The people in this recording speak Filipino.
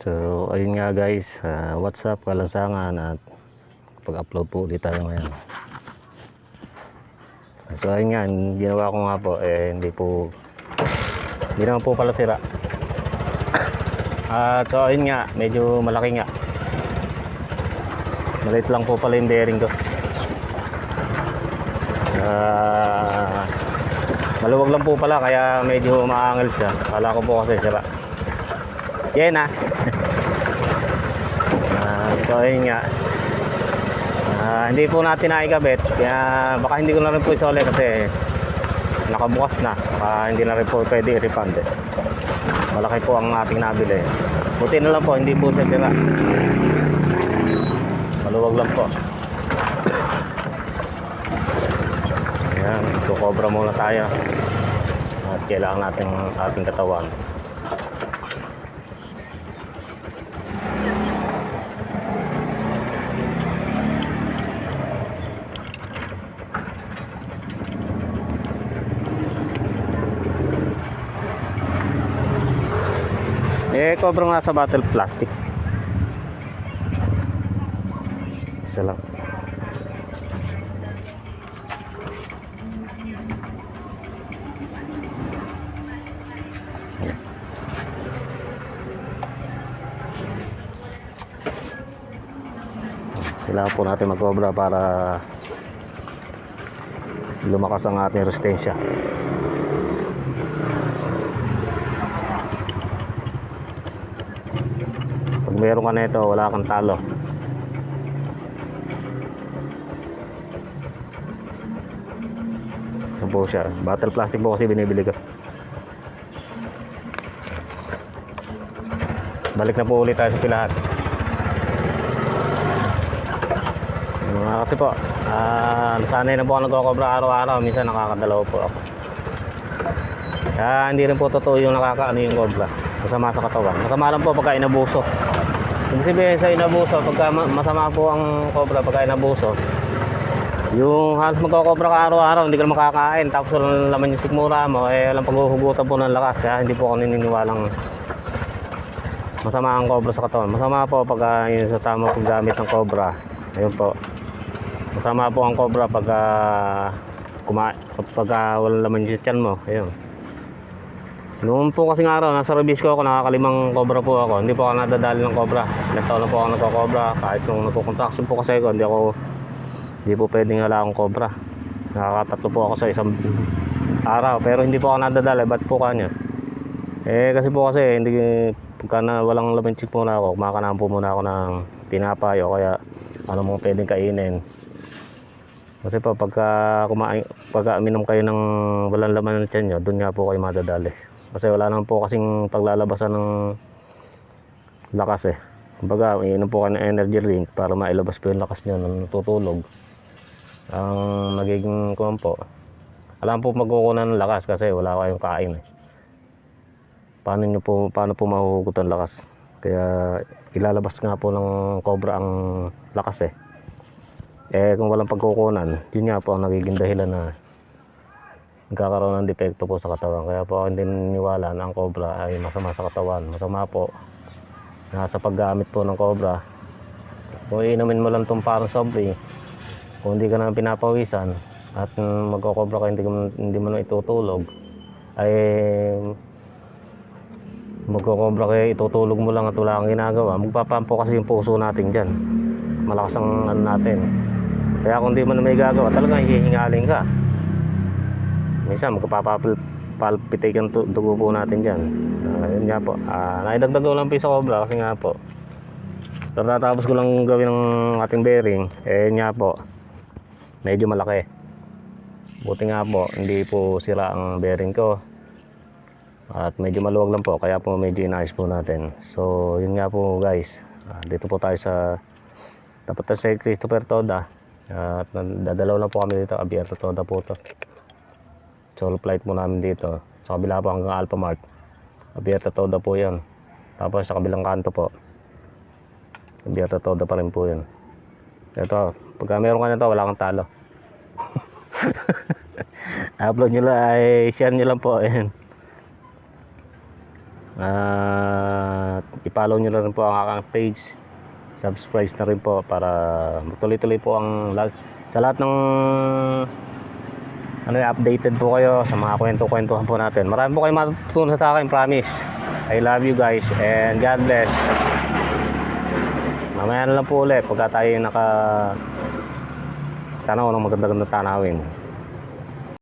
So, ayun nga guys, uh, what's up, kalansangan at pag-upload po ulit tayo ngayon. So, ayun nga, ginawa ko nga po, eh, hindi po, hindi naman po pala sira. At so, ayun nga, medyo malaki nga. Maliit lang po pala yung bearing ko. Ah, maluwag lang po pala, kaya medyo maangal siya. Kala ko po kasi sira. Yan ah. Ah, so ayun nga. Ah, hindi po natin naikabit. Kaya baka hindi ko na rin po isole kasi nakabukas na. Baka hindi na rin po pwede i-refund. Eh. Malaki po ang ating nabili. Buti na lang po, hindi po siya sira. Maluwag lang po. Ayan, kukobra muna tayo. At kailangan natin ating katawan. Eh, cobra nga sa bottle plastic. Isa lang. Kailangan po natin mag-cobra para lumakas ang ating resistensya. Meron ka nito, wala kang talo. Ito po siya. Bottle plastic po kasi binibili ko. Balik na po ulit tayo sa pilahan. Mga kasi po, ah, nasanay na po ako nagkakobra araw-araw. Minsan nakakadalaw po ako. Kaya hindi rin po totoo yung nakakaano yung cobra. Masama sa katawan. Masama lang po pagka inabuso. Ibig sabihin sa inabuso, pagka ma- masama po ang cobra pagka inabuso, yung halos magkakobra ka araw-araw, hindi ka makakain. Tapos walang laman yung sikmura mo, eh walang paghuhugutan po ng lakas. Kaya hindi po ako naniniwalang masama ang cobra sa katawan. Masama po pagka yun sa tamang paggamit ng cobra. Ayun po. Masama po ang cobra pagka kumain, pagka walang laman yung tiyan mo. Ayun. Noon po kasing araw, nasa ko ako, nakakalimang cobra po ako. Hindi po ako nadadali ng cobra. Ilang taon na po ako nagko-cobra. Kahit nung nagko-contraction po kasi ako, hindi ako, hindi po pwedeng wala akong cobra. Nakakatatlo po ako sa isang araw. Pero hindi po ako nadadali. Ba't po kanya? Eh, kasi po kasi, hindi, pagka na walang laman chick muna ako, kumakanahan po muna ako ng tinapay o kaya ano mong pwedeng kainin. Kasi po, pagka, kumain, pagka minom kayo ng walang laman ng tiyan nyo, doon nga po kayo madadali. Kasi wala naman po kasing paglalabasan ng lakas eh. Kumbaga, iinom po kayo ng energy drink para mailabas po yung lakas nyo nung natutulog. Ang magiging kuwan po, alam po magkukunan ng lakas kasi wala kayong kain eh. Paano nyo po, paano po mahuhugot ang lakas? Kaya ilalabas nga po ng cobra ang lakas eh. Eh kung walang pagkukunan, yun nga po ang nagiging dahilan na nagkakaroon ng depekto po sa katawan. Kaya po hindi naniniwala na ang cobra ay masama sa katawan. Masama po na sa paggamit po ng cobra. Kung iinumin mo lang itong parang soft kung hindi ka na pinapawisan at magkokobra ka hindi, ka, hindi mo na itutulog, ay magkokobra kayo itutulog mo lang at wala kang ginagawa, magpapampo kasi yung puso natin dyan. Malakas ang ano natin. Kaya kung di mo na may gagawa, talagang hihingaling ka. Minsan, magpapapalpitate ang dugo po natin dyan. Uh, yun nga po. Uh, naidagdag ko lang po sa cobra kasi nga po. Tapos ko lang gawin ng ating bearing. Eh, nga po. Medyo malaki. Buti nga po, hindi po sira ang bearing ko. At medyo maluwag lang po, kaya po medyo inayos po natin. So, yun nga po guys. Ah, dito po tayo sa dapat na sa Christopher Toda. At dadalaw lang po kami dito, Abierto Toda po to. Solo flight po namin dito. Sa kabila po hanggang Alpha Mart. Abierto Toda po yan. Tapos sa kabilang kanto po. Abierto Toda pa rin po yun. Ito, pagka meron ka nito, wala kang talo. upload nyo lang ay share nyo lang po ayan at i-follow nyo na rin po ang aking page. Subscribe na rin po para tuloy-tuloy po ang sa lahat ng ano updated po kayo sa mga kwento-kwentuhan po natin. Marami po kayo matutunan sa akin, promise. I love you guys and God bless. Mamaya na lang po ulit pagka tayo naka tanaw ng maganda-ganda tanawin.